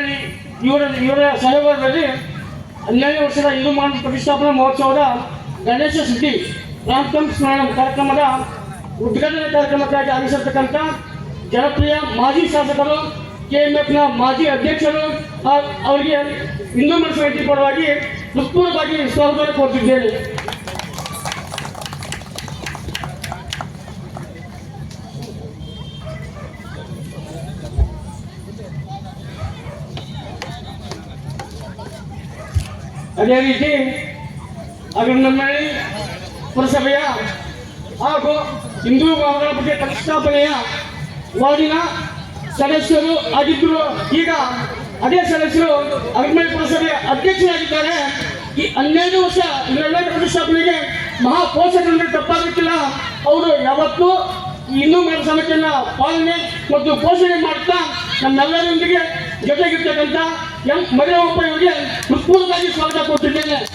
ಬೊಮ್ಮಳ್ಳಿ ಇವರ ಇವರ ಸಹಯೋಗದಲ್ಲಿ ಹನ್ನೆರಡು ವರ್ಷದ ಹಿಂದೂ ಮಾನ ಪ್ರತಿಷ್ಠಾಪನಾ ಮಹೋತ್ಸವದ ಗಣೇಶ ಸುದ್ದಿ ರಾಮಕಂ ಸ್ಮರಣ ಕಾರ್ಯಕ್ರಮದ ಉದ್ಘಾಟನೆ ಕಾರ್ಯಕ್ರಮಕ್ಕಾಗಿ ಆಗಮಿಸಿರ್ತಕ್ಕಂಥ ಜನಪ್ರಿಯ ಮಾಜಿ ಶಾಸಕರು ಕೆ ಎಂ ಎಫ್ನ ಮಾಜಿ ಅಧ್ಯಕ್ಷರು ಅವರಿಗೆ ಹಿಂದೂ ಮನಸ್ಸು ವ್ಯಕ್ತಿ ಪರವಾಗಿ ಹೃತ್ಪೂರ್ವವಾಗಿ ಸ್ವಾಗತ ಕೋರುತ್ತಿದ್ದೇನೆ ಅದೇ ರೀತಿ ಅಭಿನಂದನೆ ಪುರಸಭೆಯ ಹಾಗೂ ಹಿಂದೂ ಬಗ್ಗೆ ಪ್ರತಿಷ್ಠಾಪನೆಯ ವಾರ್ಡಿನ ಸದಸ್ಯರು ಆಗಿದ್ದರು. ಈಗ ಅದೇ ಸದಸ್ಯರು ಅಗ್ರನಳ್ಳಿ ಪುರಸಭೆಯ ಅಧ್ಯಕ್ಷರಾಗಿದ್ದಾರೆ. ಈ ಹನ್ನೆರಡು ವರ್ಷ ಇದರಲ್ಲೇ ಪ್ರತಿಷ್ಠಾಪನೆಗೆ ಮಹಾ ಪೋಷಕರಿಂದ ತಪ್ಪಾಗುತ್ತಿಲ್ಲ. ಅವರು ಯಾವತ್ತೂ ಇನ್ನೂ ಮೇಲೆ ಸಮಸ್ಯೆಯನ್ನು ಪಾಲನೆ ಮತ್ತು ಪೋಷಣೆ ಮಾಡ್ತಾ ನಮ್ಮೆಲ್ಲರೊಂದಿಗೆ ಜೊತೆಗಿರ್ತಕ್ಕಂಥ ಎಂ ಮರಿಯಪ್ಪ ಇವರಿಗೆ ಹೃತ್ಪೂರ್ವಕವಾಗಿ ಸ್ವಾಗತ ಕೊಟ್ಟಿದ್ದೇನೆ.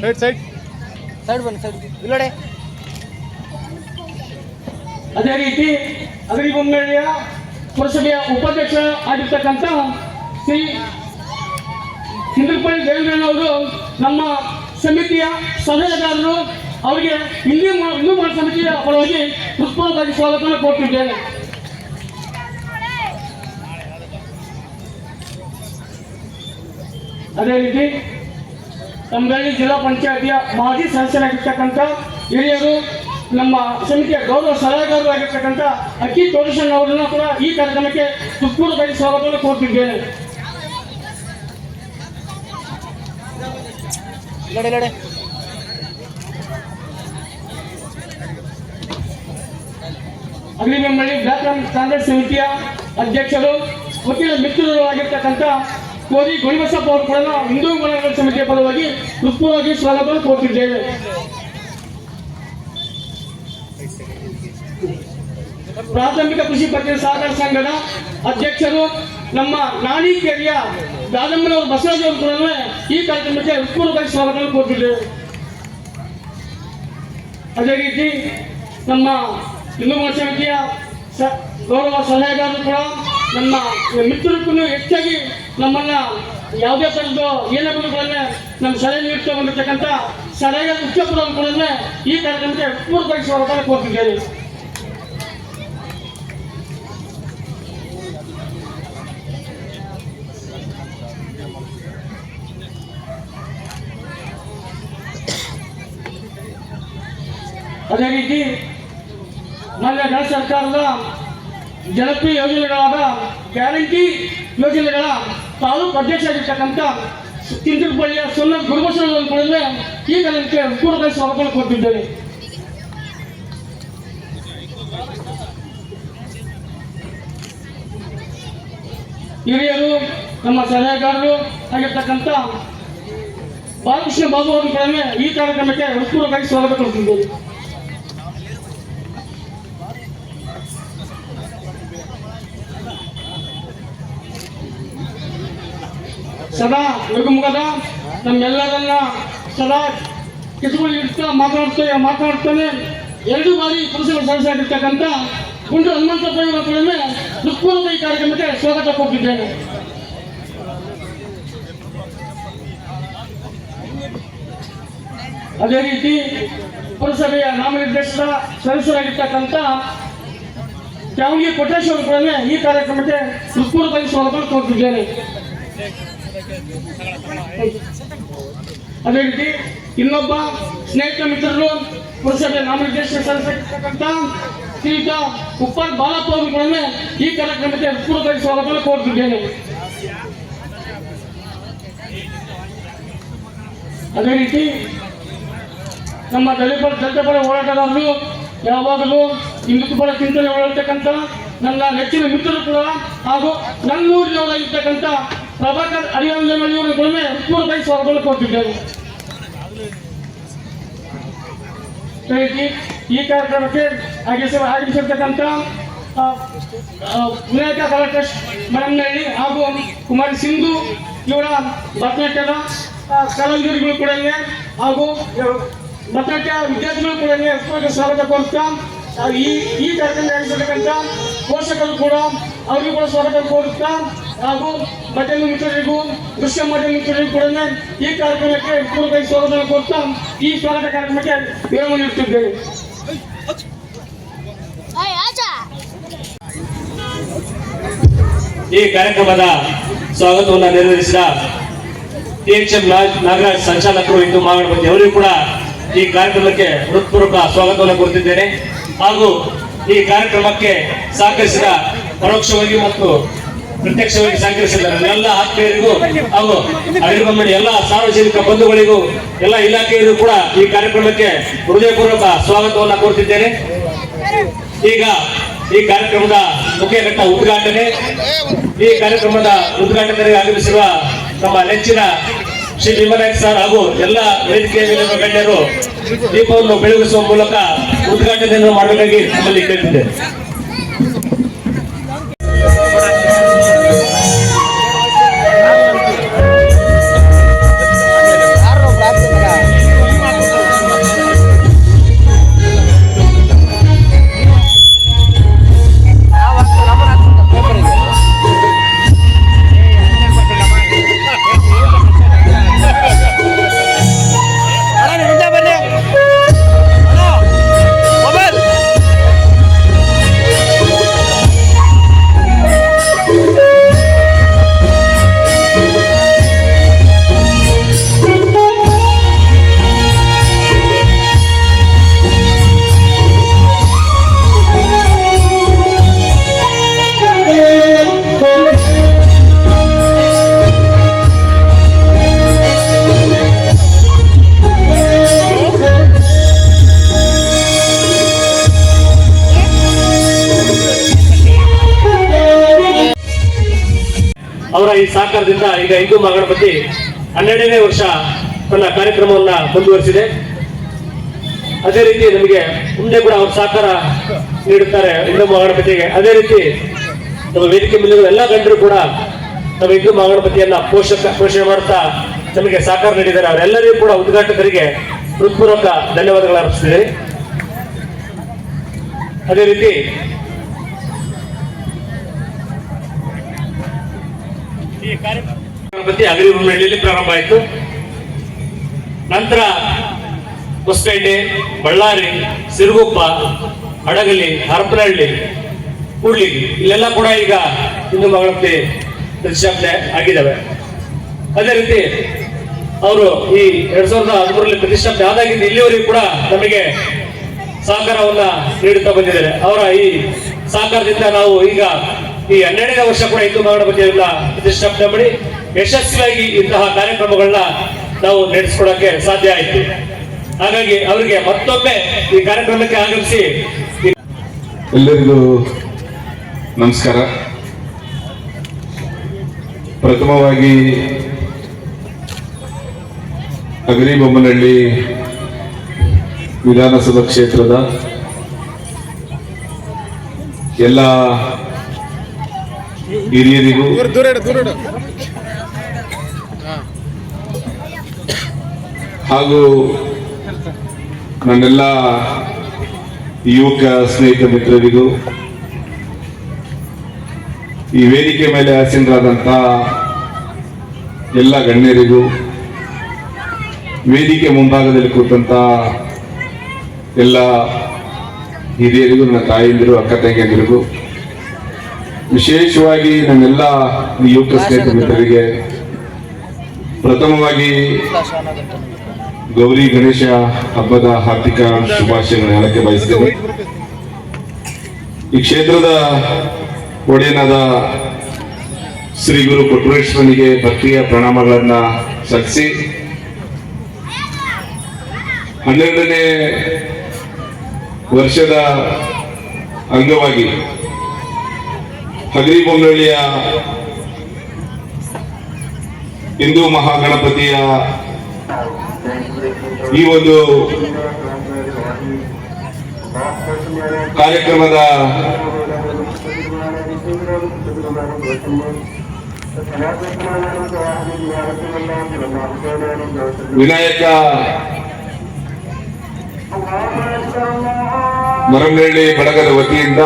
Side side. ಸೈಡ್ ಬನ್ನಿ ಸೈಡ್. ಇಲ್ಲಡೆ. ಅದೇ ರೀತಿ ಅಗರಿಬೊಮ್ಮಳ್ಳಿಯ ಪುರಸಭೆಯ ಉಪಾಧ್ಯಕ್ಷ ಆಗಿರ್ತಕ್ಕಂಥ ಶ್ರೀ ಹಿಂದೂಪಳ್ಳಿ ದೇವೇಂದ್ರನವರು ನಮ್ಮ ಸಮಿತಿಯ ಸಲಹೆಗಾರರು ಅವರಿಗೆ ಹಿಂದೂ ಮಾ- ಹಿಂದೂ ಸಮಿತಿಯ ಪರವಾಗಿ ಪುಷ್ಪವಾಗಿ ಸ್ವಾಗತ ಕೊಟ್ಟಿದ್ದೇನೆ. ಅದೇ ರೀತಿ ತಮ್ಮಲ್ಲಿ ಜಿಲ್ಲಾ ಪಂಚಾಯತಿಯ ಮಾಜಿ ಸದಸ್ಯರಾಗಿರ್ತಕ್ಕಂಥ ಹಿರಿಯರು ನಮ್ಮ ಸಮಿತಿಯ ಗೌರವ ಸಲಹೆಗಾರರು ಆಗಿರ್ತಕ್ಕಂಥ ಅಕ್ಕಿ ತೋರಿಸಣ್ಣ ಅವರನ್ನು ಕೂಡ ಈ ಕಾರ್ಯಕ್ರಮಕ್ಕೆ ಹೃತ್ಪೂರ್ವಕವಾಗಿ ಸ್ವಾಗತವನ್ನು ಕೋರ್ತಿದ್ದೇನೆ. ಅಗ್ನಿಬೆಂಬಳಿ ಬ್ಲಾಕ್ ಕಾಂಗ್ರೆಸ್ ಸಮಿತಿಯ ಅಧ್ಯಕ್ಷರು ವಕೀಲ ಮಿತ್ರರು ಆಗಿರ್ತಕ್ಕಂಥ ಕೋರಿ ಗುಣಿಬಸಪ್ಪ ಅವರು ಕೂಡ ಹಿಂದೂ ಮನಗಳ ಸಮಿತಿಯ ಪರವಾಗಿ ಹೃತ್ಪೂರ್ವವಾಗಿ ಸ್ವಾಗತವನ್ನು ಕೋರುತ್ತಿದ್ದೇವೆ ಪ್ರಾಥಮಿಕ ಕೃಷಿ ಪತ್ತಿನ ಸಹಕಾರ ಸಂಘದ ಅಧ್ಯಕ್ಷರು ನಮ್ಮ ನಾಣಿಕೇರಿಯ ದಾದಮ್ಮನವರು ಬಸವರಾಜ್ ಅವರು ಕೂಡ ಈ ಕಾರ್ಯಕ್ರಮಕ್ಕೆ ಹೃತ್ಪೂರ್ವಕವಾಗಿ ಸ್ವಾಗತವನ್ನು ಕೋರುತ್ತಿದ್ದೇವೆ ಅದೇ ರೀತಿ ನಮ್ಮ ಹಿಂದೂ ಮಹಾ ಸಮಿತಿಯ ಗೌರವ ಸಲಹೆಗಾರರು ಕೂಡ ನಮ್ಮ ಮಿತ್ರಕ್ಕೂ ಹೆಚ್ಚಾಗಿ ನಮ್ಮನ್ನ ಯಾವುದೇ ಥರದ್ದು ಏನೇ ಬಂದ್ರೆ ನಮ್ಮ ಸಲಹೆ ನೀಡ್ತಾ ಬಂದಿರ್ತಕ್ಕಂಥ ಮುಖ್ಯ ಕೂಡ ಈ ಕಾರ್ಯಕ್ರಮಕ್ಕೆ ಸಾವಿರ ಕೋರ್ತಿದ್ದೇನೆ ಅದೇ ರೀತಿ ಮಾನ್ಯ ರಾಜ್ಯ ಸರ್ಕಾರದ ಜನಪ್ರಿಯ ಯೋಜನೆಗಳಾದ ಗ್ಯಾರಂಟಿ ಯೋಜನೆಗಳ ತಾಲೂಕು ಅಧ್ಯಕ್ಷ ಆಗಿರ್ತಕ್ಕಂಥ ಚಿಂತನಪಳ್ಳಿಯ ಸೊನ್ನ ಗುರುಬಸವವನ್ನು ಈಗ ಈ ಕಾಲಕ್ಕೆ ಪೂರ್ವಕ ಸ್ವಾಗತ ಕೊಟ್ಟಿದ್ದೇನೆ. ಹಿರಿಯರು, ನಮ್ಮ ಸಲಹೆಗಾರರು ಆಗಿರ್ತಕ್ಕಂಥ ಬಾಲಕೃಷ್ಣ ಬಾಬು ಅವರು ಕಡಿಮೆ ಈ ಕಾರ್ಯಕ್ರಮಕ್ಕೆ ಹೃತ್ಪೂರ್ವಕವಾಗಿ ಸ್ವಾಗತ ಕೊಡ್ತಿದ್ದೇನೆ ಸದಾ ಲಘುಮುಖದ ನಮ್ಮೆಲ್ಲರನ್ನ ಸದಾ ಕಿಸುಗಳು ಇಡ್ತಾ ಮಾತನಾಡ್ತಾ ಮಾತನಾಡ್ತಾನೆ. ಎರಡು ಬಾರಿ ಪುರುಷರ ಸದಸ್ಯರಾಗಿರ್ತಕ್ಕಂಥ ಗುಂಡು ಹನುಮಂತಪ್ಪ ಇವರ ಕಡಿಮೆ ಈ ಕಾರ್ಯಕ್ರಮಕ್ಕೆ ಸ್ವಾಗತ ಕೊಟ್ಟಿದ್ದೇನೆ ಅದೇ ರೀತಿ ಪುರಸಭೆಯ ನಾಮನಿರ್ದೇಶನ ಸದಸ್ಯರಾಗಿರ್ತಕ್ಕಂಥ ಚಾವಣಿ ಕೊಟ್ಟೇಶ್ವರ ಈ ಕಾರ್ಯಕ್ರಮಕ್ಕೆ ಹೃತ್ಪೂರ್ವಕವಾಗಿ ಸ್ವಾಗತ ಕೊಟ್ಟಿದ್ದೇನೆ ಅದೇ ರೀತಿ ಇನ್ನೊಬ್ಬ ಸ್ನೇಹಿತ ಮಿತ್ರರು ಪುರುಷರಿಗೆ ನಾಮನಿರ್ದೇಶನ ಸಲ್ಲಿಸತಕ್ಕಂಥ ಶ್ರೀಯುತ ಉಪ್ಪಾರ್ ಬಾಲಪ್ಪ ಈ ಕಾರ್ಯಕ್ರಮಕ್ಕೆ ಹೃತ್ಪೂರ್ವಕವಾಗಿ ಸ್ವಾಗತ ಕೋರುತ್ತಿದ್ದೇನೆ. ಅದೇ ರೀತಿ ನಮ್ಮ ದಲಿತ ದಲಿತ ಪರ ಹೋರಾಟಗಾರರು ಯಾವಾಗಲೂ ಹಿಂದುತ್ವ ಪರ ಚಿಂತನೆ ಹೊರತಕ್ಕಂಥ ನನ್ನ ನೆಚ್ಚಿನ ಮಿತ್ರರು ಕೂಡ ಹಾಗೂ ನನ್ನೂರಿನವರಾಗಿರ್ತಕ್ಕಂಥ ಪ್ರಭಾಕರ್ ಕೂಡ ಹೃತ್ಪೂರ್ವಕವಾಗಿ ಸ್ವಾಗತ ಕೊಟ್ಟಿದ್ದೇನೆ ಅದೇ ರೀತಿ ಈ ಕಾರ್ಯಕ್ರಮಕ್ಕೆ ಆಗಮಿಸ ಆಗಿಸಿರ್ತಕ್ಕಂಥ ವಿನಾಯಕ ಕಲಾ ಟ್ರಸ್ಟ್ ಮರಮ್ನಹಳ್ಳಿ ಹಾಗೂ ಕುಮಾರಿ ಸಿಂಧು ಇವರ ಭರತನಾಟ್ಯದ ಕಲಾವಿದರುಗಳು ಕೂಡ ಹಾಗೂ ಭರತನಾಟ್ಯ ವಿದ್ಯಾರ್ಥಿಗಳು ಕೂಡ ಇವೆ. ಸ್ವಾಗತ ಕೋರುತ್ತಾ ನಾವು ಈ ಈ ಕಾರ್ಯಕ್ರಮ ನಡೆಸತಕ್ಕಂಥ ಪೋಷಕರು ಕೂಡ, ಅವರಿಗೂ ಕೂಡ ಸ್ವಾಗತ ಕೋರುತ್ತಾ ಹಾಗೂ ಮಾಧ್ಯಮ ಮಿತ್ರರಿಗೂ ದೃಶ್ಯ ಮಾಧ್ಯಮ ಮಿತ್ರರಿಗೂ ಕೂಡ ಈ ಕಾರ್ಯಕ್ರಮಕ್ಕೆ ಪೂರ್ವಕವಾಗಿ ಸ್ವಾಗತ ಕೊಡ್ತಾ ಈ ಸ್ವಾಗತ ಕಾರ್ಯಕ್ರಮಕ್ಕೆ ವಿರಾಮ ನೀಡುತ್ತಿದ್ದೇವೆ. ಈ ಕಾರ್ಯಕ್ರಮದ ಸ್ವಾಗತವನ್ನು ನೆರವೇರಿಸಿದ ಟಿ ಎಚ್ ಎಂ ನಾಗರಾಜ್ ಸಂಚಾಲಕರು ಇಂದು ಮಾಗಣಪತಿ ಅವರಿಗೂ ಕೂಡ ಈ ಕಾರ್ಯಕ್ರಮಕ್ಕೆ ಹೃತ್ಪೂರ್ವಕ ಸ್ವಾಗತವನ್ನು ಕೊಡುತ್ತಿದ್ದೇನೆ ಹಾಗೂ ಈ ಕಾರ್ಯಕ್ರಮಕ್ಕೆ ಸಹಕರಿಸಿದ ಪರೋಕ್ಷವಾಗಿ ಮತ್ತು ಪ್ರತ್ಯಕ್ಷವಾಗಿ ಸಹಕರಿಸಿದ್ದಾರೆ. ಎಲ್ಲ ಆತ್ಮೀಯರಿಗೂ ಹಾಗೂ ಅಡಿಗಮ್ಮಡಿ ಎಲ್ಲ ಸಾರ್ವಜನಿಕ ಬಂಧುಗಳಿಗೂ, ಎಲ್ಲ ಇಲಾಖೆಯಲ್ಲೂ ಕೂಡ ಈ ಕಾರ್ಯಕ್ರಮಕ್ಕೆ ಹೃದಯಪೂರ್ವಕ ಸ್ವಾಗತವನ್ನು ಕೋರುತ್ತಿದ್ದೇನೆ. ಈಗ ಈ ಕಾರ್ಯಕ್ರಮದ ಮುಖ್ಯ ಘಟ್ಟ ಉದ್ಘಾಟನೆ. ಈ ಕಾರ್ಯಕ್ರಮದ ಉದ್ಘಾಟನೆಗೆ ಆಗಮಿಸಿರುವ ನಮ್ಮ ನೆಚ್ಚಿನ ಶ್ರೀ ಭೀಮನಾಯಕ್ ಸರ್ ಹಾಗೂ ಎಲ್ಲ ವೇದಿಕೆಯ ಗಣ್ಯರು ದೀಪವನ್ನು ಬೆಳಗಿಸುವ ಮೂಲಕ ಉದ್ಘಾಟನೆಯನ್ನು ಮಾಡಬೇಕಾಗಿ ನಮ್ಮಲ್ಲಿ ಕೇಳಿದ್ದೆ ಅವರ ಈ ಸಹಕಾರದಿಂದ ಈಗ ಹಿಂದೂ ಮಹಾಗಣಪತಿ ಹನ್ನೆರಡನೇ ವರ್ಷ ತನ್ನ ಕಾರ್ಯಕ್ರಮವನ್ನ ಮುಂದುವರಿಸಿದೆ. ಅದೇ ರೀತಿ ನಮಗೆ ಮುಂದೆ ಕೂಡ ಅವರು ಸಹಕಾರ ನೀಡುತ್ತಾರೆ ಹಿಂದೂ ಮಹಾಗಣಪತಿಗೆ. ಅದೇ ರೀತಿ ನಮ್ಮ ವೇದಿಕೆ ಮೇಲಿರುವ ಎಲ್ಲ ಗಂಡರು ಕೂಡ ನಮ್ಮ ಹಿಂದೂ ಮಹಾಗಣಪತಿಯನ್ನ ಪೋಷಕ, ಪೋಷಣೆ ಮಾಡ್ತಾ ನಮಗೆ ಸಹಕಾರ ನೀಡಿದ್ದಾರೆ. ಅವರೆಲ್ಲರಿಗೂ ಕೂಡ ಉದ್ಘಾಟಕರಿಗೆ ಹೃತ್ಪೂರ್ವಕ ಧನ್ಯವಾದಗಳು ಅರ್ಪಿಸ್ತಿದೆ ಅದೇ ರೀತಿ ಈ ಅಗ್ರಿ ಅಗ್ರಿಬೊಮ್ಮನಹಳ್ಳಿಯಲ್ಲಿ ಪ್ರಾರಂಭ ಆಯಿತು. ನಂತರ ಹೊಸಪೇಟೆ, ಬಳ್ಳಾರಿ, ಸಿರುಗುಪ್ಪ, ಹಡಗಲಿ, ಹರಪನಹಳ್ಳಿ, ಕೂಡ್ಲಿ, ಇಲ್ಲೆಲ್ಲ ಕೂಡ ಈಗ ಹಿಂದೂ ಮಗಳಂತೆ ಪ್ರತಿಷ್ಠಾಪನೆ ಆಗಿದ್ದಾವೆ. ಅದೇ ರೀತಿ ಅವರು ಈ ಎರಡ್ ಸಾವಿರದ ಹದಿಮೂರರಲ್ಲಿ ಪ್ರತಿಷ್ಠಾಪನೆ ಆದಾಗಿಂದ ಇಲ್ಲಿವರೆಗೂ ಕೂಡ ನಮಗೆ ಸಹಕಾರವನ್ನ ನೀಡುತ್ತಾ ಬಂದಿದ್ದಾರೆ. ಅವರ ಈ ಸಹಕಾರದಿಂದ ನಾವು ಈಗ ಈ ಹನ್ನೆರಡನೇ ವರ್ಷ ಕೂಡ ಹಿಂದೂ ಮಹಾಗಣಪತಿಯನ್ನ ಪ್ರತಿಷ್ಠಾಪನೆ ಮಾಡಿ ಯಶಸ್ವಿಯಾಗಿ ಇಂತಹ ಕಾರ್ಯಕ್ರಮಗಳನ್ನ ನಾವು ನಡೆಸ್ಕೊಡಕ್ಕೆ ಸಾಧ್ಯ ಆಯಿತು. ಹಾಗಾಗಿ ಅವರಿಗೆ ಮತ್ತೊಮ್ಮೆ ಈ ಕಾರ್ಯಕ್ರಮಕ್ಕೆ ಆಗಮಿಸಿ ಎಲ್ಲರಿಗೂ ನಮಸ್ಕಾರ. ಪ್ರಥಮವಾಗಿ ಅಗರಿಬೊಮ್ಮನಹಳ್ಳಿ ವಿಧಾನಸಭಾ ಕ್ಷೇತ್ರದ ಎಲ್ಲ ಹಿರಿಯರಿಗೂ ಹಾಗೂ ನನ್ನೆಲ್ಲ ಯುವಕ ಸ್ನೇಹಿತ ಮಿತ್ರರಿಗೂ ಈ ವೇದಿಕೆ ಮೇಲೆ ಆಸೀನರಾದಂತ ಎಲ್ಲ ಗಣ್ಯರಿಗೂ ವೇದಿಕೆ ಮುಂಭಾಗದಲ್ಲಿ ಕೂತಂತ ಎಲ್ಲ ಹಿರಿಯರಿಗೂ ನನ್ನ ತಾಯಂದಿರು ಅಕ್ಕ ತಂಗಿಯಂದಿರಿಗೂ ವಿಶೇಷವಾಗಿ ನಮ್ಮೆಲ್ಲ ಯುವಕ ಸ್ನೇಹಿತ ಮಿತ್ರರಿಗೆ ಪ್ರಥಮವಾಗಿ ಗೌರಿ ಗಣೇಶ ಹಬ್ಬದ ಹಾರ್ದಿಕ ಶುಭಾಶಯಗಳನ್ನು ಹೇಳಕ್ಕೆ ಬಯಸ್ತೇನೆ. ಈ ಕ್ಷೇತ್ರದ ಒಡೆಯನಾದ ಶ್ರೀ ಗುರು ಕೊಟ್ರೇಶ್ವರನಿಗೆ ಭಕ್ತಿಯ ಪ್ರಣಾಮಗಳನ್ನ ಸಲ್ಲಿಸಿ ಹನ್ನೆರಡನೇ ವರ್ಷದ ಅಂಗವಾಗಿ ಹಗರಿಬೊಮ್ಮನಹಳ್ಳಿಯ ಹಿಂದೂ ಮಹಾಗಣಪತಿಯ ಈ ಒಂದು ಕಾರ್ಯಕ್ರಮದ ವಿನಾಯಕ ಮರಂಗಳ್ಳಿ ಬಳಗದ ವತಿಯಿಂದ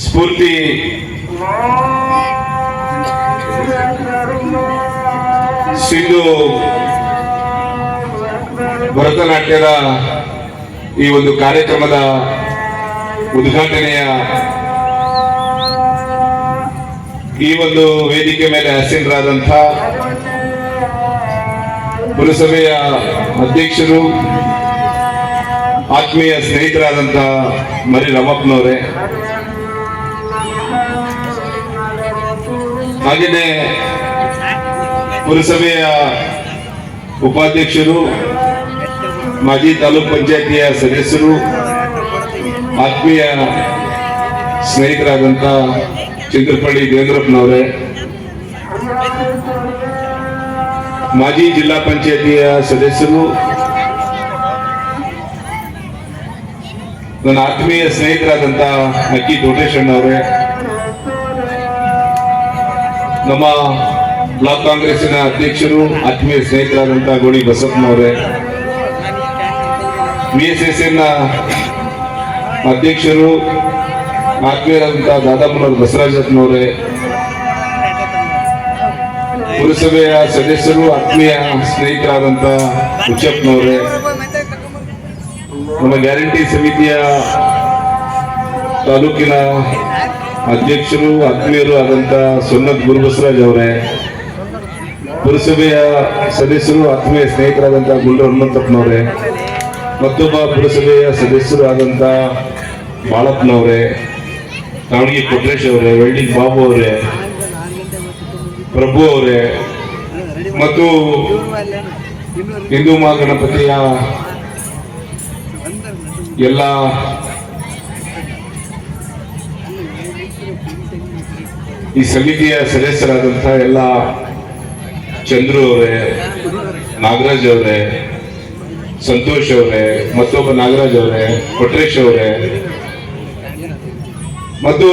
ಸ್ಫೂರ್ತಿ. ಸಿಂಧು ಭರತನಾಟ್ಯದ ಈ ಒಂದು ಕಾರ್ಯಕ್ರಮದ ಉದ್ಘಾಟನೆಯ ಈ ಒಂದು ವೇದಿಕೆ ಮೇಲೆ ಹಸೀನರಾದಂಥ ಪುರಸಭೆಯ ಅಧ್ಯಕ್ಷರು ಆತ್ಮೀಯ ಸ್ನೇಹಿತರಾದಂತಹ ಮರಿ ರಮಪ್ಪನವರೇ. ಹಾಗೆಯೇ ಪುರಸಭೆಯ ಉಪಾಧ್ಯಕ್ಷರು, ಮಾಜಿ ತಾಲೂಕ್ ಪಂಚಾಯತಿಯ ಸದಸ್ಯರು, ಆತ್ಮೀಯ ಸ್ನೇಹಿತರಾದಂತಹ ಚಂದ್ರಪಳ್ಳಿ ದೇವೇಂದ್ರಪ್ಪನವರೇ, ಮಾಜಿ ಜಿಲ್ಲಾ ಪಂಚಾಯತಿಯ ಸದಸ್ಯರು ನನ್ನ ಆತ್ಮೀಯ ಸ್ನೇಹಿತರಾದಂಥ ಅಕ್ಕಿ ಅವರೇ ನಮ್ಮ ಬ್ಲಾಕ್ ಕಾಂಗ್ರೆಸ್ಸಿನ ಅಧ್ಯಕ್ಷರು, ಆತ್ಮೀಯ ಸ್ನೇಹಿತರಾದಂಥ ಗೋಳಿ ಬಸಪ್ಪನವರೇ ಬಿ ಎಸ್ ಎಸ್ ಎನ್ ಅಧ್ಯಕ್ಷರು ಆತ್ಮೀಯರಾದಂಥ ದಾದಾಪುರ ಬಸವರಾಜಪ್ಪನವರೇ, ಪುರಸಭೆಯ ಸದಸ್ಯರು, ಆತ್ಮೀಯ ಸ್ನೇಹಿತರಾದಂಥ ಹುಚ್ಚಪ್ಪನವರೇ ನಮ್ಮ ಗ್ಯಾರಂಟಿ ಸಮಿತಿಯ ತಾಲೂಕಿನ ಅಧ್ಯಕ್ಷರು, ಆತ್ಮೀಯರು ಆದಂಥ ಸುನ್ನತ್ ಗುರುಬಸರಾಜ್ ಅವರೇ, ಪುರಸಭೆಯ ಸದಸ್ಯರು, ಆತ್ಮೀಯ ಸ್ನೇಹಿತರಾದಂಥ ಗುಂಡ್ರ ಹನುಮಂತಪ್ಪನವರೇ, ಮತ್ತೊಬ್ಬ ಪುರಸಭೆಯ ಸದಸ್ಯರು ಆದಂಥ ಬಾಳಪ್ಪನವರೇ ಕಾವಣಿಗೆ ಕೊಟ್ರೇಶ್ ಅವರೇ, ವೆಲ್ಡಿಂಗ್ ಬಾಬು ಅವರೇ, ಪ್ರಭು ಅವರೇ, ಮತ್ತು ಹಿಂದೂ ಮಹಾಗಣಪತಿಯ ಎಲ್ಲ ಈ ಸಮಿತಿಯ ಸದಸ್ಯರಾದಂತಹ ಎಲ್ಲ ಚಂದ್ರು ಅವರೇ, ನಾಗರಾಜ್ ಅವರೇ, ಸಂತೋಷ್ ಅವರೇ, ಮತ್ತೊಬ್ಬ ನಾಗರಾಜ್ ಅವರೇ, ಕೊಟ್ರೇಶ್ ಅವರೇ. ಮತ್ತು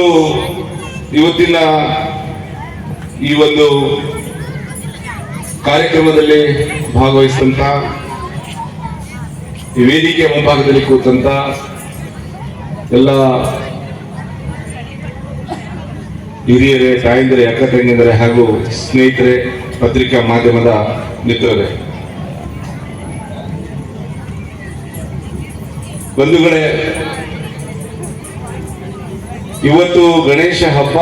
ಇವತ್ತಿನ ಈ ಒಂದು ಕಾರ್ಯಕ್ರಮದಲ್ಲಿ ಭಾಗವಹಿಸಿದಂತ ಈ ವೇದಿಕೆ ಮುಂಭಾಗದಲ್ಲಿ ಕೂತಂತ ಎಲ್ಲ ಹಿರಿಯರೇ, ತಾಯಂದಿರೇ, ಅಕ್ಕ ತಂಗಿಯಂದರೆ ಹಾಗೂ ಸ್ನೇಹಿತರೆ, ಪತ್ರಿಕಾ ಮಾಧ್ಯಮದ ಮಿತ್ರರೇ. ಬಂಧುಗಳೇ, ಇವತ್ತು ಗಣೇಶ ಹಬ್ಬ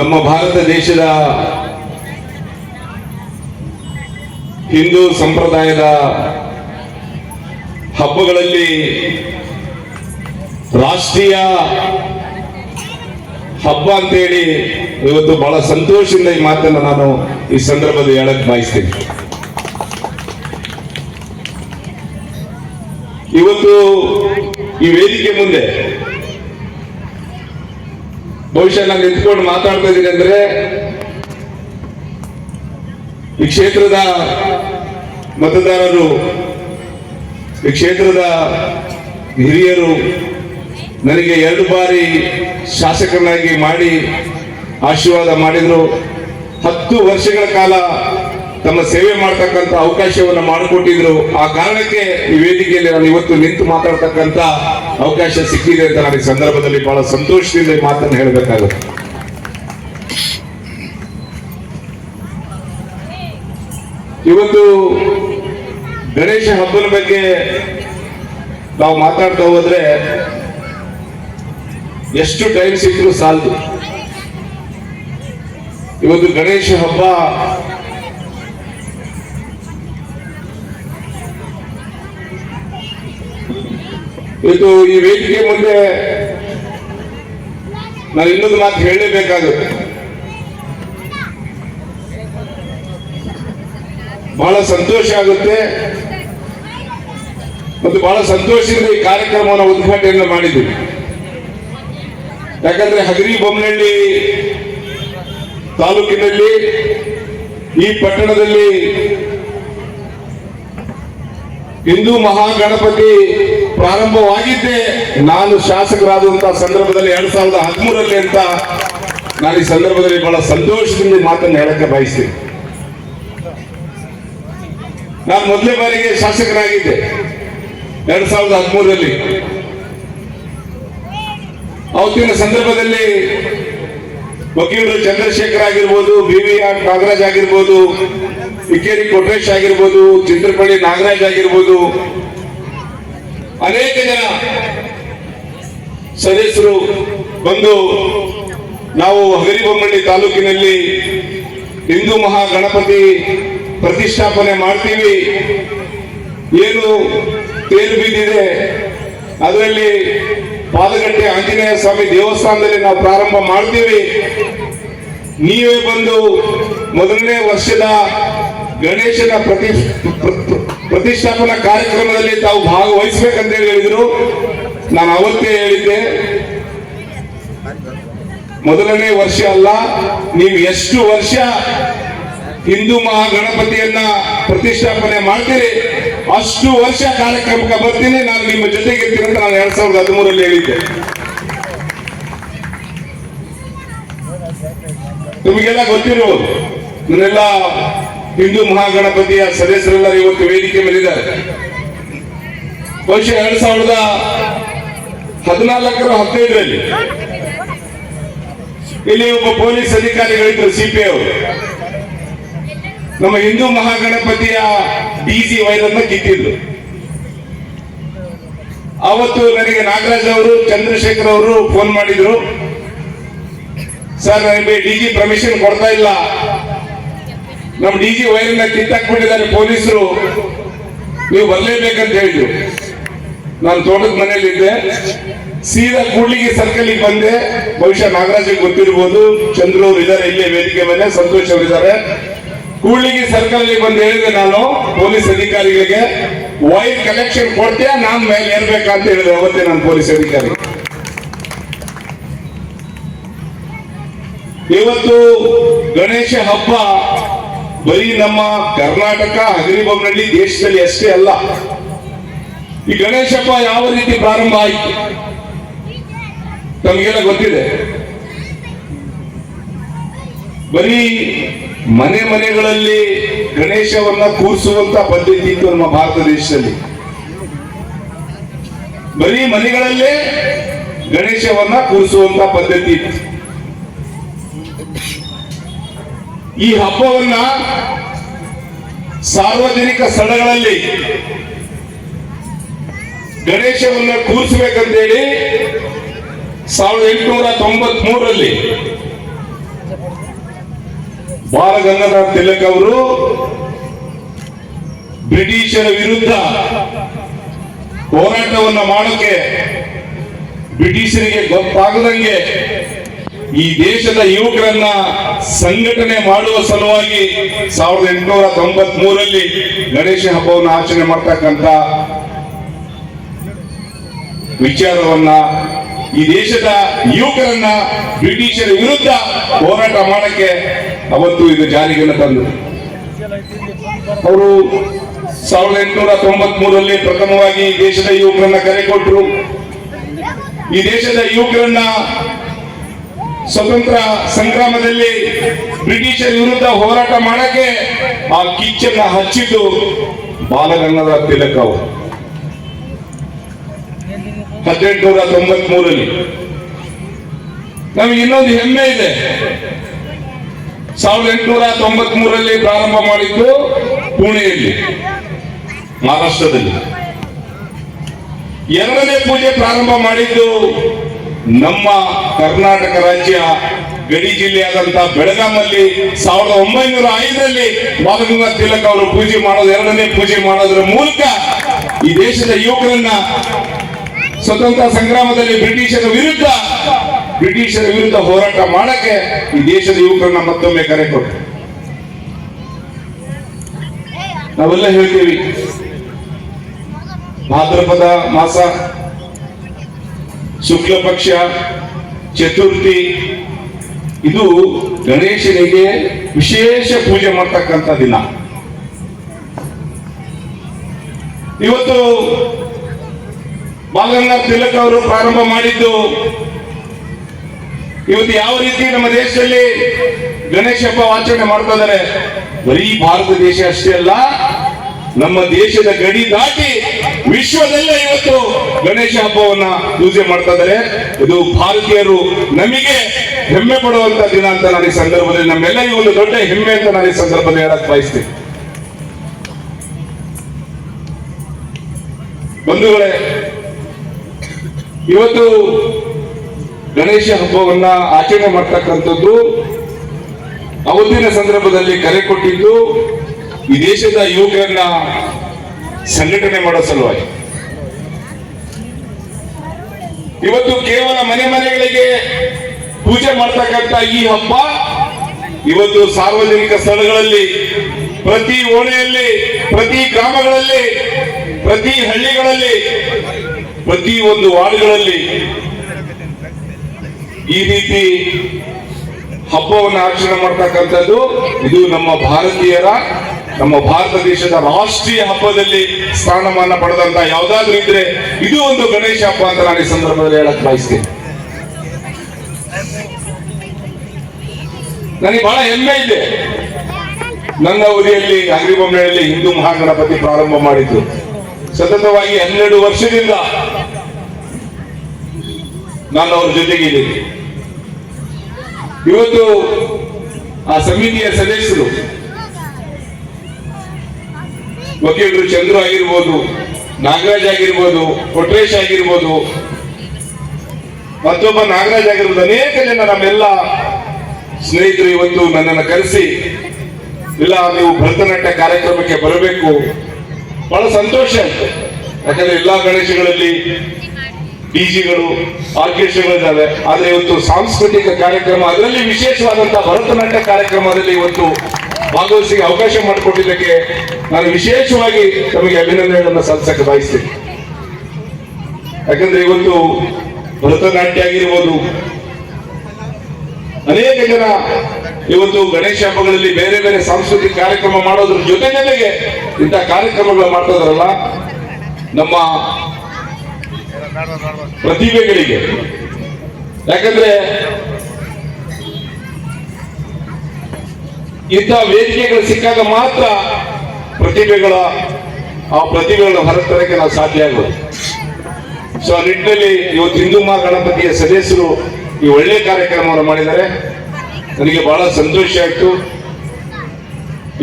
ನಮ್ಮ ಭಾರತ ದೇಶದ ಹಿಂದೂ ಸಂಪ್ರದಾಯದ ಹಬ್ಬಗಳಲ್ಲಿ ರಾಷ್ಟ್ರೀಯ ಹಬ್ಬ ಅಂತೇಳಿ ಇವತ್ತು ಬಹಳ ಸಂತೋಷದಿಂದ ಈ ಮಾತನ್ನು ನಾನು ಈ ಸಂದರ್ಭದಲ್ಲಿ ಹೇಳಕ್ ಬಯಸ್ತೀನಿ. ಇವತ್ತು ಈ ವೇದಿಕೆ ಮುಂದೆ ಬಹುಶಃ ನಾನು ನಿಂತ್ಕೊಂಡು ಮಾತಾಡ್ತಾ ಇದ್ದೀನಿ ಅಂದ್ರೆ ಈ ಕ್ಷೇತ್ರದ ಮತದಾರರು, ಈ ಕ್ಷೇತ್ರದ ಹಿರಿಯರು ನನಗೆ ಎರಡು ಬಾರಿ ಶಾಸಕನಾಗಿ ಮಾಡಿ ಆಶೀರ್ವಾದ ಮಾಡಿದ್ರು. ಹತ್ತು ವರ್ಷಗಳ ಕಾಲ ತಮ್ಮ ಸೇವೆ ಮಾಡ್ತಕ್ಕಂಥ ಅವಕಾಶವನ್ನು ಮಾಡಿಕೊಟ್ಟಿದ್ರು. ಆ ಕಾರಣಕ್ಕೆ ಈ ವೇದಿಕೆಯಲ್ಲಿ ನಾನು ಇವತ್ತು ನಿಂತು ಮಾತಾಡ್ತಕ್ಕಂಥ ಅವಕಾಶ ಸಿಕ್ಕಿದೆ ಅಂತ ನಾನು ಈ ಸಂದರ್ಭದಲ್ಲಿ ಬಹಳ ಸಂತೋಷದಿಂದ ಮಾತನ್ನು ಹೇಳಬೇಕಾಗುತ್ತೆ. ಇವತ್ತು ಗಣೇಶ ಹಬ್ಬದ ಬಗ್ಗೆ ನಾವು ಮಾತಾಡ್ತಾ ಹೋದ್ರೆ ಎಷ್ಟು ಟೈಮ್ ಸಿಕ್ಕರೂ ಸಾಲದು. ಇವತ್ತು ಗಣೇಶ ಹಬ್ಬ ಇವತ್ತು ಈ ವೇದಿಕೆ ಮುಂದೆ ನಾನು ಇನ್ನೊಂದು ಮಾತು ಹೇಳಲೇಬೇಕಾಗುತ್ತೆ. ಬಹಳ ಸಂತೋಷ ಆಗುತ್ತೆ. ಮತ್ತು ಬಹಳ ಸಂತೋಷದಿಂದ ಈ ಕಾರ್ಯಕ್ರಮವನ್ನು ಉದ್ಘಾಟನೆ ಮಾಡಿದ್ದೀವಿ. ಯಾಕಂದ್ರೆ ಹಗರಿ ಬೊಮ್ಮನಹಳ್ಳಿ ತಾಲೂಕಿನಲ್ಲಿ, ಈ ಪಟ್ಟಣದಲ್ಲಿ ಹಿಂದೂ ಮಹಾಗಣಪತಿ ಪ್ರಾರಂಭವಾಗಿದ್ದೆ ನಾನು ಶಾಸಕರಾದಂತಹ ಸಂದರ್ಭದಲ್ಲಿ ಎರಡ್ ಸಾವಿರದ ಹದಿಮೂರಲ್ಲಿ ಅಂತ ನಾನು ಈ ಸಂದರ್ಭದಲ್ಲಿ ಬಹಳ ಸಂತೋಷದಿಂದ ಮಾತನ್ನು ಹೇಳಕ್ಕೆ ಬಯಸ್ತೀನಿ. ನಾನು ಮೊದಲೇ ಬಾರಿಗೆ ಶಾಸಕನಾಗಿದ್ದೆ. ಎರಡ್ ಸಾವಿರದ ಹದಿಮೂರರಲ್ಲಿ. ಅವತ್ತಿನ ಸಂದರ್ಭದಲ್ಲಿ ವಕೀಲರು ಚಂದ್ರಶೇಖರ್ ಆಗಿರ್ಬೋದು ಬಿ ವಿ ಆರ್. ನಾಗರಾಜ್ ಆಗಿರ್ಬೋದು ಇಕ್ಕೇರಿ ಕೊಟ್ರೇಶ್ ಆಗಿರ್ಬೋದು, ಚಿತ್ರಪಳ್ಳಿ ನಾಗರಾಜ್ ಆಗಿರ್ಬೋದು, ಅನೇಕ ಜನ ಸದಸ್ಯರು ಬಂದು ನಾವು ಹಗರಿಬೊಮ್ಮಳ್ಳಿ ತಾಲೂಕಿನಲ್ಲಿ ಹಿಂದೂ ಮಹಾಗಣಪತಿ ಪ್ರತಿಷ್ಠಾಪನೆ ಮಾಡ್ತೀವಿ. ಏನು ತೇರು ಬಿದ್ದಿದೆ, ಅದರಲ್ಲಿ ಪಾದಗಟ್ಟೆ ಆಂಜನೇಯ ಸ್ವಾಮಿ ದೇವಸ್ಥಾನದಲ್ಲಿ ನಾವು ಪ್ರಾರಂಭ ಮಾಡ್ತೀವಿ. ನೀವೇ ಬಂದು ಮೊದಲನೇ ವರ್ಷದ ಗಣೇಶನ ಪ್ರತಿ ಪ್ರ- ಪ್ರ- ಪ್ರತಿಷ್ಠಾಪನಾ ಕಾರ್ಯಕ್ರಮದಲ್ಲಿ ತಾವು ಭಾಗವಹಿಸ್ಬೇಕಂತ ಹೇಳಿ ಹೇಳಿದ್ರು. ನಾನು ಅವತ್ತೇ ಹೇಳಿದ್ದೆ. ಮೊದಲನೇ ವರ್ಷ ಅಲ್ಲ, ನೀವು ಎಷ್ಟು ವರ್ಷ ಹಿಂದೂ ಮಹಾಗಣಪತಿಯನ್ನ ಪ್ರತಿಷ್ಠಾಪನೆ ಮಾಡ್ತೀರಿ. ಅಷ್ಟು ವರ್ಷ ಕಾರ್ಯಕ್ರಮಕ್ಕೆ ಬರ್ತೀನಿ. ನಾನು ನಿಮ್ಮ ಜೊತೆಗೆ ಇರ್ತೀನಿ ಅಂತ ನಾನು ಎರಡ್ ಸಾವಿರದ ಹದಿಮೂರಲ್ಲಿ ಹೇಳಿದ್ದೆ. ನಿಮಗೆಲ್ಲ ಗೊತ್ತಿರುವುದು ಇವರೆಲ್ಲ ಹಿಂದೂ ಮಹಾಗಣಪತಿಯ ಸದಸ್ಯರೆಲ್ಲ ಇವತ್ತು ವೇದಿಕೆ ಮೇಲಿದ್ದಾರೆ. ಬಹುಶಃ ಎರಡ್ ಸಾವಿರದ ಹದಿನಾಲ್ಕರ ಹದಿನೈದರಲ್ಲಿ. ಇಲ್ಲಿ ಒಬ್ಬ ಪೊಲೀಸ್ ಅಧಿಕಾರಿಗಳಿದ್ರು ಸಿಪಿ ಅವರು. ನಮ್ಮ ಹಿಂದೂ ಮಹಾಗಣಪತಿಯ ಡಿಸಿ ವೈರನ್ನ ಕಿತ್ತಿದ್ರು ಅವತ್ತು ನನಗೆ ನಾಗರಾಜ್ ಅವರು, ಚಂದ್ರಶೇಖರ್ ಅವರು ಫೋನ್ ಮಾಡಿದ್ರು. ಸರ್, ನನಗೆ ಡಿಜಿ ಪರ್ಮಿಷನ್ ಕೊಡ್ತಾ ಇಲ್ಲ. ನಮ್ಮ ಡಿಜಿ ವೈರನ್ನ ಕಿತ್ತಾಕ್ಬಿಟ್ಟಿದ್ದಾರೆ ಪೊಲೀಸರು. ನೀವು ಬರ್ಲೇಬೇಕಂತ ಹೇಳಿದ್ರು. ನಾನು ತೋಟದ ಮನೆಯಲ್ಲಿದ್ದೆ ಸೀದಾ ಕೂಡ್ಲಿಗೆ ಸರ್ಕಲ್ ಬಂದೆ. ಬಹುಶಃ ನಾಗರಾಜ್ ಗೊತ್ತಿರ್ಬೋದು. ಚಂದ್ರ ಅವರು ಇದ್ದಾರೆ ಇಲ್ಲೇ ವೇದಿಕೆ ಮೇಲೆ ಸಂತೋಷ್ ಅವರು ಇದ್ದಾರೆ ಕೂಡ್ಲಿಗಿ ಸರ್ಕಲ್ ಬಂದು ಹೇಳಿದೆ ನಾನು, ಪೊಲೀಸ್ ಅಧಿಕಾರಿಗಳಿಗೆ, ವೈರ್ ಕಲೆಕ್ಷನ್ ಕೊಡ್ತೀಯಾ, ನಾನ್ ಮೇಲೆ ಏರ್ಬೇಕಂತ ಹೇಳಿದೆ, ಅವತ್ತೇ ನಾನು ಪೊಲೀಸ್ ಅಧಿಕಾರಿ. ಇವತ್ತು ಗಣೇಶ ಹಬ್ಬ ಬರೀ ನಮ್ಮ ಕರ್ನಾಟಕ ಹಗರಿಬೊಮ್ಮನಹಳ್ಳಿ ದೇಶದಲ್ಲಿ ಅಷ್ಟೇ ಅಲ್ಲ. ಈ ಗಣೇಶ ಹಬ್ಬ ಯಾವ ರೀತಿ ಪ್ರಾರಂಭ ಆಯಿತು? ತಮಗೆಲ್ಲ ಗೊತ್ತಿದೆ. ಬರೀ ಮನೆ ಮನೆಗಳಲ್ಲಿ ಗಣೇಶವನ್ನ ಕೂರಿಸುವಂತ ಪದ್ಧತಿ ಇತ್ತು ನಮ್ಮ ಭಾರತ ದೇಶದಲ್ಲಿ. ಬರೀ ಮನೆಗಳಲ್ಲೇ ಗಣೇಶವನ್ನ ಕೂರಿಸುವಂತ ಪದ್ಧತಿ ಇತ್ತು. ಈ ಹಬ್ಬವನ್ನ ಸಾರ್ವಜನಿಕ ಸ್ಥಳಗಳಲ್ಲಿ ಗಣೇಶವನ್ನ ಕೂರಿಸಬೇಕಂತೇಳಿ ಸಾವಿರದ ಎಂಟುನೂರ ತೊಂಬತ್ ಮೂರರಲ್ಲಿ ಬಾಲಗಂಗಾಧರ ತಿಲಕ್ ಅವರು ಬ್ರಿಟಿಷರ ವಿರುದ್ಧ ಹೋರಾಟವನ್ನ ಮಾಡೋಕೆ ಬ್ರಿಟಿಷರಿಗೆ ಗೊತ್ತಾಗದಂಗೆ ಈ ದೇಶದ ಯುವಕರನ್ನ ಸಂಘಟನೆ ಮಾಡುವ ಸಲುವಾಗಿ ಸಾವಿರದ ಎಂಟುನೂರ ತೊಂಬತ್ ಮೂರಲ್ಲಿ ಗಣೇಶ ಹಬ್ಬವನ್ನು ಆಚರಣೆ ಮಾಡ್ತಕ್ಕಂಥ ವಿಚಾರವನ್ನ ಈ ದೇಶದ ಯುವಕರನ್ನ ಬ್ರಿಟಿಷರ ವಿರುದ್ಧ ಹೋರಾಟ ಮಾಡಕ್ಕೆ ಅವತ್ತು ಇದು ಜಾರಿಗೆ ತಂದು. ಅವರು ಸಾವಿರದ ಎಂಟುನೂರ ತೊಂಬತ್ ಮೂರರಲ್ಲಿ ಪ್ರಥಮವಾಗಿ ದೇಶದ ಯುವಕರನ್ನ ಕರೆ ಕೊಟ್ಟರು. ಈ ದೇಶದ ಯುವಕರನ್ನ ಸ್ವತಂತ್ರ ಸಂಗ್ರಾಮದಲ್ಲಿ ಬ್ರಿಟಿಷರ ವಿರುದ್ಧ ಹೋರಾಟ ಮಾಡಕ್ಕೆ ಆ ಕಿಚ್ಚನ್ನ ಹಚ್ಚಿದ್ದು ಬಾಲಗಂಗಾಧರ ತಿಲಕ್ ಅವರು. ಹದಿನೆಂಟುನೂರ ತೊಂಬತ್ ಮೂರರಲ್ಲಿ ನಮಗೆ ಇನ್ನೊಂದು ಹೆಮ್ಮೆ ಇದೆ. ಸಾವಿರದ ಎಂಟುನೂರ ತೊಂಬತ್ ಮೂರರಲ್ಲಿ ಪ್ರಾರಂಭ ಮಾಡಿದ್ದು ಪುಣೆಯಲ್ಲಿ, ಮಹಾರಾಷ್ಟ್ರದಲ್ಲಿ. ಎರಡನೇ ಪೂಜೆ ಪ್ರಾರಂಭ ಮಾಡಿದ್ದು ನಮ್ಮ ಕರ್ನಾಟಕ ರಾಜ್ಯ, ಗಡಿ ಜಿಲ್ಲೆಯಾದಂತಹ ಬೆಳಗಾಮಲ್ಲಿ ಸಾವಿರದ ಒಂಬೈನೂರ ಐದರಲ್ಲಿ ಬಾಲಗಂಗಾ ತಿಲಕ್ ಅವರು ಪೂಜೆ ಮಾಡೋದು, ಎರಡನೇ ಪೂಜೆ ಮಾಡೋದ್ರ ಮೂಲಕ ಈ ದೇಶದ ಯುವಕರನ್ನ ಸ್ವತಂತ್ರ ಸಂಗ್ರಾಮದಲ್ಲಿ ಬ್ರಿಟಿಷರ ವಿರುದ್ಧ ಬ್ರಿಟಿಷರ ವಿರುದ್ಧ ಹೋರಾಟ ಮಾಡಕ್ಕೆ ಈ ದೇಶದ ಯುವಕರನ್ನ ಮತ್ತೊಮ್ಮೆ ಕರೆ ಕೊಟ್ಟರು. ನಾವೆಲ್ಲ ಹೇಳ್ತೀವಿ, ಭಾದ್ರಪದ ಮಾಸ ಶುಕ್ಲ ಪಕ್ಷ ಚತುರ್ಥಿ, ಇದು ಗಣೇಶನಿಗೆ ವಿಶೇಷ ಪೂಜೆ ಮಾಡ್ತಕ್ಕಂಥ ದಿನ. ಇವತ್ತು ಬಾಲಗಂಗಾಧರ್ ತಿಲಕ್ ಅವರು ಪ್ರಾರಂಭ ಮಾಡಿದ್ದು ಇವತ್ತು ಯಾವ ರೀತಿ ನಮ್ಮ ದೇಶದಲ್ಲಿ ಗಣೇಶ ಹಬ್ಬ ಆಚರಣೆ ಮಾಡ್ತಾ ಇದ್ದಾರೆ? ಬರೀ ಭಾರತ ದೇಶ ಅಷ್ಟೇ ಅಲ್ಲ, ನಮ್ಮ ದೇಶದ ಗಡಿ ದಾಟಿ ವಿಶ್ವದಲ್ಲೇ ಇವತ್ತು ಗಣೇಶ ಹಬ್ಬವನ್ನ ಪೂಜೆ ಮಾಡ್ತಾ ಇದ್ದಾರೆ. ಇದು ಭಾರತೀಯರು ನಮಗೆ ಹೆಮ್ಮೆ ಪಡುವಂತ ದಿನ ಅಂತ ನಾನು ಈ ಸಂದರ್ಭದಲ್ಲಿ ನಮ್ಮೆಲ್ಲರಿಗೂ ಒಂದು ದೊಡ್ಡ ಹೆಮ್ಮೆ ಅಂತ ನಾನು ಈ ಸಂದರ್ಭದಲ್ಲಿ ಹೇಳಕ್ ಬಯಸ್ತೀನಿ. ಬಂಧುಗಳೇ, ಇವತ್ತು ಗಣೇಶ ಹಬ್ಬವನ್ನ ಆಚರಣೆ ಮಾಡ್ತಕ್ಕಂಥದ್ದು ಅವತ್ತಿನ ಸಂದರ್ಭದಲ್ಲಿ ಕರೆ ಕೊಟ್ಟಿದ್ದು ಈ ದೇಶದ ಯುವಕರನ್ನ ಸಂಘಟನೆ ಮಾಡೋ ಸಲುವಾಗಿ. ಇವತ್ತು ಕೇವಲ ಮನೆ ಮನೆಗಳಿಗೆ ಪೂಜೆ ಮಾಡ್ತಕ್ಕಂಥ ಈ ಹಬ್ಬ ಇವತ್ತು ಸಾರ್ವಜನಿಕ ಸ್ಥಳಗಳಲ್ಲಿ, ಪ್ರತಿ ಓಣೆಯಲ್ಲಿ, ಪ್ರತಿ ಗ್ರಾಮಗಳಲ್ಲಿ, ಪ್ರತಿ ಹಳ್ಳಿಗಳಲ್ಲಿ, ಪ್ರತಿ ಒಂದು ವಾರ್ಡ್ಗಳಲ್ಲಿ ಈ ರೀತಿ ಹಬ್ಬವನ್ನು ಆಚರಣೆ ಮಾಡ್ತಕ್ಕಂಥದ್ದು ಇದು ನಮ್ಮ ಭಾರತೀಯರ, ನಮ್ಮ ಭಾರತ ದೇಶದ ರಾಷ್ಟ್ರೀಯ ಹಬ್ಬದಲ್ಲಿ ಸ್ಥಾನಮಾನ ಪಡೆದಂತ ಯಾವ್ದಾದ್ರು ಇದ್ರೆ ಇದು ಒಂದು ಗಣೇಶ ಹಬ್ಬ ಅಂತ ನಾನು ಈ ಸಂದರ್ಭದಲ್ಲಿ ಹೇಳಕ್ ಬಯಸ್ತೇನೆ. ನನಗೆ ಬಹಳ ಹೆಮ್ಮೆ ಇದೆ. ನನ್ನ ಊರಿಯಲ್ಲಿ ಅಗ್ರಿಬೊಮ್ಮನೆಯಲ್ಲಿ ಹಿಂದೂ ಮಹಾಗಣಪತಿ ಪ್ರಾರಂಭ ಮಾಡಿದ್ದು. ಸತತವಾಗಿ ಹನ್ನೆರಡು ವರ್ಷದಿಂದ ನಾನು ಅವ್ರ ಜೊತೆಗಿದ್ದೀನಿ. ಇವತ್ತು ಆ ಸಮಿತಿಯ ಸದಸ್ಯರು. ವಕೀಲರು ಚಂದ್ರು ಆಗಿರ್ಬೋದು, ನಾಗರಾಜ್ ಆಗಿರ್ಬೋದು, ಕೊಟ್ರೇಶ್ ಆಗಿರ್ಬೋದು, ಮತ್ತೊಬ್ಬ ನಾಗರಾಜ್ ಆಗಿರ್ಬೋದು ಅನೇಕ ಜನ ನಮ್ಮೆಲ್ಲ ಸ್ನೇಹಿತರು ಇವತ್ತು ನನ್ನನ್ನು ಕರೆಸಿ, ಇಲ್ಲ, ನೀವು ಭರತನಾಟ್ಯ ಕಾರ್ಯಕ್ರಮಕ್ಕೆ ಬರಬೇಕು. ಬಹಳ ಸಂತೋಷ. ಆಯ್ತು ಯಾಕಂದ್ರೆ ಎಲ್ಲಾ ಗಣೇಶಗಳಲ್ಲಿ ಡಿಜಿಗಳು ಆರ್ಕೆಸ್ಟ್ರಾಗಳಿದ್ದಾವೆ ಆದ್ರೆ ಇವತ್ತು ಸಾಂಸ್ಕೃತಿಕ ಕಾರ್ಯಕ್ರಮ, ಅದರಲ್ಲಿ ವಿಶೇಷವಾದಂತಹ ಭರತನಾಟ್ಯ ಕಾರ್ಯಕ್ರಮದಲ್ಲಿ ಇವತ್ತು ಭಾಗವಹಿಸಿ ಅವಕಾಶ ಮಾಡಿಕೊಟ್ಟಿದ್ದಕ್ಕೆ ನಾನು ವಿಶೇಷವಾಗಿ ತಮಗೆ ಅಭಿನಂದನೆಗಳನ್ನು ಸಲ್ಲಿಸಕ್ಕೆ ಬಯಸ್ತೀನಿ. ಯಾಕಂದ್ರೆ ಇವತ್ತು ಭರತನಾಟ್ಯ ಆಗಿರ್ಬೋದು, ಅನೇಕ ಜನ ಇವತ್ತು ಗಣೇಶ ಹಬ್ಬಗಳಲ್ಲಿ ಬೇರೆ ಬೇರೆ ಸಾಂಸ್ಕೃತಿಕ ಕಾರ್ಯಕ್ರಮ ಮಾಡೋದ್ರ ಜೊತೆ ಜೊತೆಗೆ ಇಂತಹ ಕಾರ್ಯಕ್ರಮಗಳು ಮಾಡ್ತಿದಾರಲ್ಲ ನಮ್ಮ ಪ್ರತಿಭೆಗಳಿಗೆ. ಯಾಕಂದ್ರೆ ಇಂಥ ವೇದಿಕೆಗಳು ಸಿಕ್ಕಾಗ ಮಾತ್ರ ಪ್ರತಿಭೆಗಳ, ಆ ಪ್ರತಿಭೆಗಳನ್ನು ಹೊರತರಕ್ಕೆ ನಾವು ಸಾಧ್ಯ ಆಗೋದು ಸೊ ಆ ನಿಟ್ಟಿನಲ್ಲಿ ಇವತ್ತು ಹಿಂದೂ ಮಹಾ ಗಣಪತಿಯ ಸದಸ್ಯರು ಈ ಒಳ್ಳೆ ಕಾರ್ಯಕ್ರಮವನ್ನು ಮಾಡಿದ್ದಾರೆ. ನನಗೆ ಬಹಳ ಸಂತೋಷ ಆಯಿತು.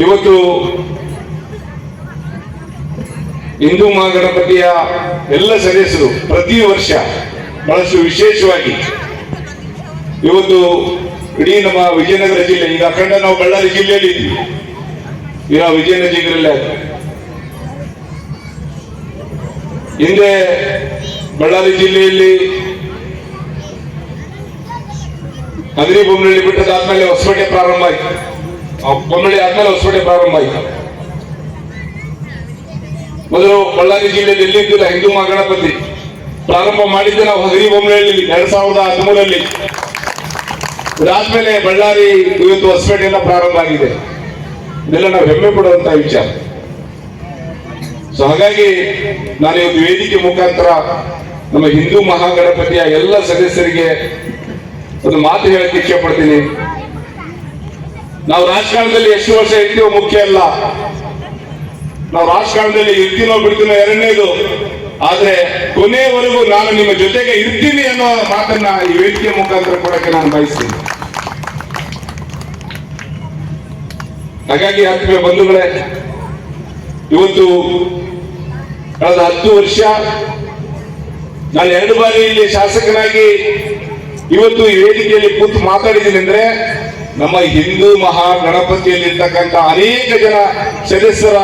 ಇವತ್ತು ಹಿಂದೂ ಮಹಾಗಣಪತಿಯ ಎಲ್ಲ ಸದಸ್ಯರು ಪ್ರತಿ ವರ್ಷ ಬಹಳಷ್ಟು ವಿಶೇಷವಾಗಿ ಇವತ್ತು ಇಡೀ ನಮ್ಮ ವಿಜಯನಗರ ಜಿಲ್ಲೆ, ಈಗ ಅಖಂಡ ನಾವು ಬಳ್ಳಾರಿ ಜಿಲ್ಲೆಯಲ್ಲಿ ಇದ್ವಿ ಈಗ ವಿಜಯನಗರ ಜಿಲ್ಲೆಯಲ್ಲೇ ಹಿಂದೆ ಬಳ್ಳಾರಿ ಜಿಲ್ಲೆಯಲ್ಲಿ ಅಗರಿ ಬೊಮ್ಮನಹಳ್ಳಿ ಬಿಟ್ಟದಾದ್ಮೇಲೆ ಹೊಸಪೇಟೆ ಪ್ರಾರಂಭ ಆಯ್ತು. ಬೊಮ್ಮಳಿ ಆದ್ಮೇಲೆ ಹೊಸಪೇಟೆ ಪ್ರಾರಂಭ ಆಯ್ತು. ಮೊದಲು ಬಳ್ಳಾರಿ ಜಿಲ್ಲೆಯಲ್ಲಿ ಎಲ್ಲಿದ್ದಿಲ್ಲ ಹಿಂದೂ ಮಹಾಗಣಪತಿ. ಪ್ರಾರಂಭ ಮಾಡಿದ್ದೆ ನಾವು ಹಗರಿ ಬೊಮ್ಮನಹಳ್ಳಿ ಎರಡ್ ಸಾವಿರದ ಹದಿಮೂರರಲ್ಲಿ. ಇದಾದ್ಮೇಲೆ ಬಳ್ಳಾರಿ ಇವತ್ತು ಹೊಸಪೇಟೆಯಿಂದ ಪ್ರಾರಂಭ ಆಗಿದೆ. ಇದೆಲ್ಲ ನಾವು ಹೆಮ್ಮೆ ಪಡುವಂತ ವಿಚಾರ. ಸೊ ಹಾಗಾಗಿ ನಾನು ಇವತ್ತು ವೇದಿಕೆ ಮುಖಾಂತರ ನಮ್ಮ ಹಿಂದೂ ಮಹಾಗಣಪತಿಯ ಎಲ್ಲ ಸದಸ್ಯರಿಗೆ ಒಂದು ಮಾತು ಹೇಳಕ್ಕೆ ಇಚ್ಛೆ ಪಡ್ತೀನಿ. ನಾವು ರಾಜಕಾರಣದಲ್ಲಿ ಎಷ್ಟು ವರ್ಷ ಇರ್ತೀವೋ ಮುಖ್ಯ ಅಲ್ಲ. ನಾವು ರಾಜಕಾರಣದಲ್ಲಿ ಇರ್ತೀನೋ ಬಿಡ್ತೀನೋ ಎರಡನೇದು. ಆದ್ರೆ ಕೊನೆಯವರೆಗೂ ನಾನು ನಿಮ್ಮ ಜೊತೆಗೆ ಇರ್ತೀನಿ ಅನ್ನೋ ಮಾತನ್ನ ಈ ವೇದಿಕೆ ಮುಖಾಂತರ ಕೊಡಕ್ಕೆ ನಾನು ಬಯಸ್ತೀನಿ. ಹಾಗಾಗಿ ಆತ್ಮೀಯ ಬಂಧುಗಳೇ, ಇವತ್ತು ಕಳೆದ ಹತ್ತು ವರ್ಷ ನಾನು ಎರಡು ಬಾರಿ ಇಲ್ಲಿ ಶಾಸಕನಾಗಿ ಇವತ್ತು ಈ ವೇದಿಕೆಯಲ್ಲಿ ಕೂತು ಮಾತಾಡಿದ್ದೀನಿ ಅಂದ್ರೆ ನಮ್ಮ ಹಿಂದೂ ಮಹಾ ಗಣಪತಿಯಲ್ಲಿರ್ತಕ್ಕಂಥ ಅನೇಕ ಜನ ಸದಸ್ಯರ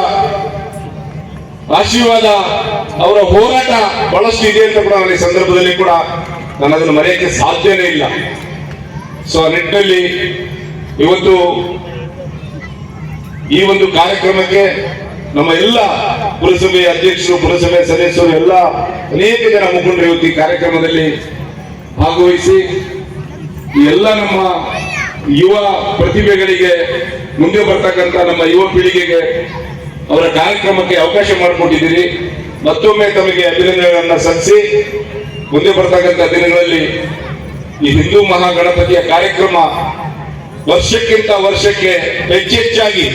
ಆಶೀರ್ವಾದ ಅವರ ಹೋರಾಟ ಬಹಳಷ್ಟು ಇದೆ ಅಂತ ಕೂಡ ನಾನು ಸಂದರ್ಭದಲ್ಲಿ ಕೂಡ ನಾನು ಅದನ್ನು ಮರೆಯಕ್ಕೆ ಸಾಧ್ಯನೇ ಇಲ್ಲ. ಸೊ ಆ ನಿಟ್ಟಿನಲ್ಲಿ ಇವತ್ತು ಈ ಒಂದು ಕಾರ್ಯಕ್ರಮಕ್ಕೆ ನಮ್ಮ ಎಲ್ಲ ಪುರಸಭೆ ಅಧ್ಯಕ್ಷರು ಪುರಸಭೆ ಸದಸ್ಯರು, ಎಲ್ಲ ಅನೇಕ ಜನ ಮುಖಂಡರು ಇವತ್ತು ಈ ಕಾರ್ಯಕ್ರಮದಲ್ಲಿ ಭಾಗವಹಿಸಿ ಎಲ್ಲ ನಮ್ಮ ಯುವ ಪ್ರತಿಭೆಗಳಿಗೆ ಮುಂದೆ ಬರ್ತಕ್ಕಂಥ ನಮ್ಮ ಯುವ ಪೀಳಿಗೆಗೆ ಅವರ ಕಾರ್ಯಕ್ರಮಕ್ಕೆ ಅವಕಾಶ ಮಾಡಿಕೊಟ್ಟಿದ್ದೀರಿ. ಮತ್ತೊಮ್ಮೆ ತಮಗೆ ಅಭಿನಂದನೆಗಳನ್ನು ಸಲ್ಲಿಸಿ, ಮುಂದೆ ಬರ್ತಕ್ಕಂಥ ದಿನಗಳಲ್ಲಿ ಈ ಹಿಂದೂ ಮಹಾಗಣಪತಿಯ ಕಾರ್ಯಕ್ರಮ ವರ್ಷಕ್ಕಿಂತ ವರ್ಷಕ್ಕೆ ಹೆಚ್ಚೆಚ್ಚಾಗಿ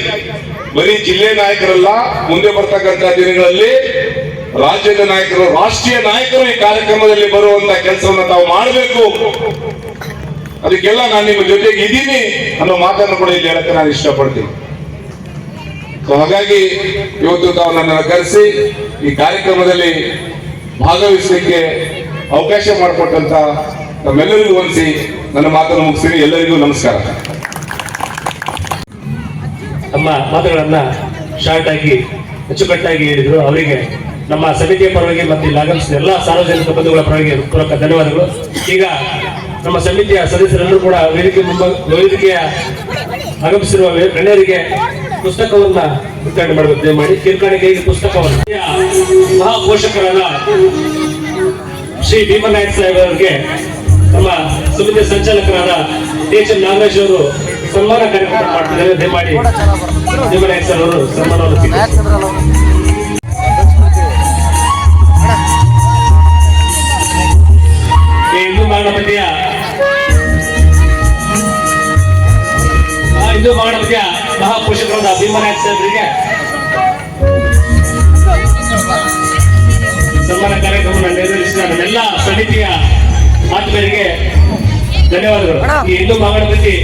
ಬರೀ ಜಿಲ್ಲೆ ನಾಯಕರಲ್ಲ, ಮುಂದೆ ಬರ್ತಕ್ಕಂಥ ದಿನಗಳಲ್ಲಿ ರಾಜ್ಯದ ನಾಯಕರು, ರಾಷ್ಟ್ರೀಯ ನಾಯಕರು ಈ ಕಾರ್ಯಕ್ರಮದಲ್ಲಿ ಬರುವಂತ ಕೆಲಸವನ್ನು ತಾವು ಮಾಡಬೇಕು. ಅದಕ್ಕೆಲ್ಲ ನಾನು ನಿಮ್ಮ ಜೊತೆಗೆ ಇದ್ದೀನಿ ಅನ್ನೋ ಮಾತನ್ನು ಕೂಡ ಇಲ್ಲಿ ಹೇಳಕ್ಕೆ ನಾನು ಇಷ್ಟಪಡ್ತೀನಿ. ಹಾಗಾಗಿ ಇವತ್ತು ತಾವು ನನ್ನನ್ನು ಕರೆಸಿ ಈ ಕಾರ್ಯಕ್ರಮದಲ್ಲಿ ಭಾಗವಹಿಸಲಿಕ್ಕೆ ಅವಕಾಶ ಮಾಡಿಕೊಟ್ಟಂತ ತಮ್ಮೆಲ್ಲರಿಗೂ ಹೊಂದಿಸಿ ನನ್ನ ಮಾತನ್ನು ಮುಗಿಸ್ತೀನಿ. ಎಲ್ಲರಿಗೂ ನಮಸ್ಕಾರ. ನಮ್ಮ ಮಾತುಗಳನ್ನ ಶಾರ್ಟ್ ಆಗಿ, ಅಚ್ಚುಕಟ್ಟಾಗಿ ಹೇಳಿದ್ರು. ಅವರಿಗೆ ನಮ್ಮ ಸಮಿತಿಯ ಪರವಾಗಿ ಮತ್ತು ಇಲ್ಲಿ ಆಗಮಿಸಿದ ಎಲ್ಲ ಸಾರ್ವಜನಿಕ ಬಂಧುಗಳ ಪರವಾಗಿ ಪೂರ್ವಕ ಧನ್ಯವಾದಗಳು. ಈಗ ನಮ್ಮ ಸಮಿತಿಯ ಸದಸ್ಯರೆಲ್ಲರೂ ಕೂಡ ವೇದಿಕೆ ವೇದಿಕೆಯ ಆಗಮಿಸಿರುವ ಗಣ್ಯರಿಗೆ ಪುಸ್ತಕವನ್ನ ವಿತರಣೆ ಮಾಡಬೇಕು ದಯಮಾಡಿ ಕಿರ್ಕಾಣಿಕೆಗೆ ಪುಸ್ತಕವನ್ನು. ಮಹಾಪೋಷಕರಾದ ಶ್ರೀ ಭೀಮನಾಯಕ್ ಸಾಹೇಬ್ ಅವರಿಗೆ ನಮ್ಮ ಸಮಿತಿಯ ಸಂಚಾಲಕರಾದ ಎಚ್ ಎಂ ನಾಗರಾಜ್ ಅವರು ಸನ್ಮಾನ ಕಾರ್ಯಕ್ರಮ ಮಾಡ್ತಿದ್ದಾರೆ. ದಯಮಾಡಿ ಭೀಮನಾಯಕ್ ಸರ್ ಅವರು ಸನ್ಮಾನವನ್ನು ಹಿಂದೂ ಮಹಾಗಣಪತಿಯ ಆ ಅಭಿಮಾನ ಸಾಹೇಬರಿಗೆ ಸನ್ಮಾನ ಕಾರ್ಯಕ್ರಮವನ್ನು ನೆರವೇರಿಸಿದ ನಮ್ಮೆಲ್ಲ ಸಮಿತಿಯ ಆತ್ಮೀಯರಿಗೆ ಧನ್ಯವಾದಗಳು. ಈ ಹಿಂದೂ ಮಹಾಗಣಪತಿ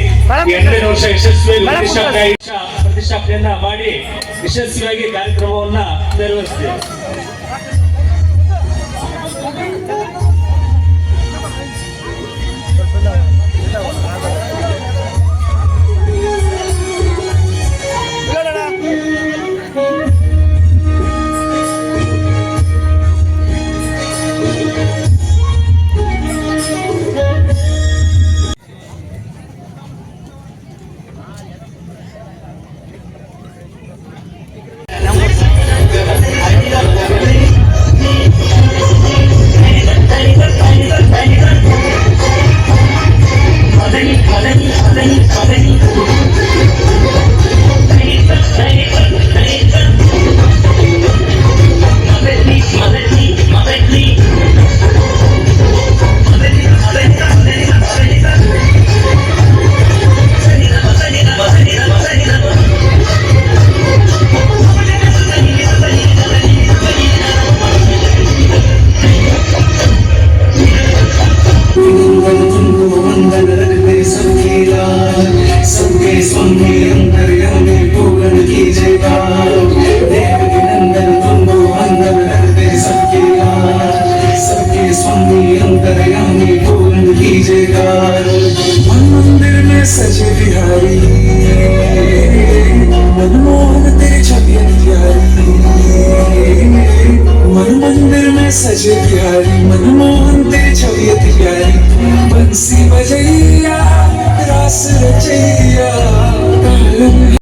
ಎರಡನೇ ವರ್ಷ ಯಶಸ್ವಿಯಾಗಿ ಪ್ರತಿಷ್ಠಾಪನೆ ಪ್ರತಿಷ್ಠಾಪನೆಯನ್ನ ಮಾಡಿ ಯಶಸ್ವಿಯಾಗಿ ಕಾರ್ಯಕ್ರಮವನ್ನ ನೆರವೇರಿಸಿದೆ.